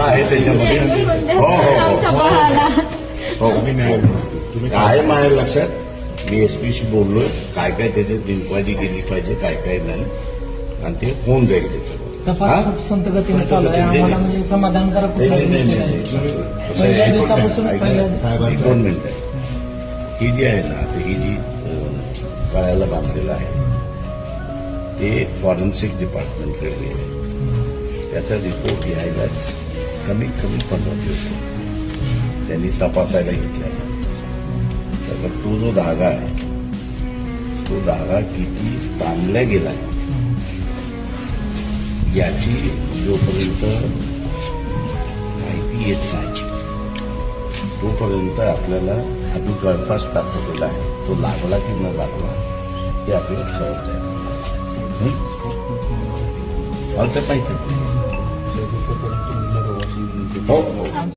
आहे त्याच्यामध्ये. हो हो हो. हो. तुम्ही आहे माझ्या लक्षात. मी एसपीशी बोललोय. काय काय त्याच्यात इन्क्वायरी केली पाहिजे काय काय नाही. आणि ते होऊन जाईल त्याच्यामध्ये. तपास हा? खूप संत गतीने चालू आहे. आम्हाला म्हणजे समाधानकारक पहिल्या दिवसापासून दोन मिनिटं. ही जी आहे ना आता ही जी अं, गळ्याला बांधलेलं आहे ते फॉरेन्सिक डिपार्टमेंटकडे आहे त्याचा रिपोर्ट यायलाच कमीत कमी पंधरा दिवस. त्यांनी तपासायला घेतला. तर तो जो धागा आहे तो धागा किती ताणला गेला याची जोपर्यंत माहिती येत नाही तोपर्यंत आपल्याला हा जो गळफास दाखवलेला आहे. तो लागला की न लागला हे आपल्याला ठरवता येईल हं? तर माहिती हो हो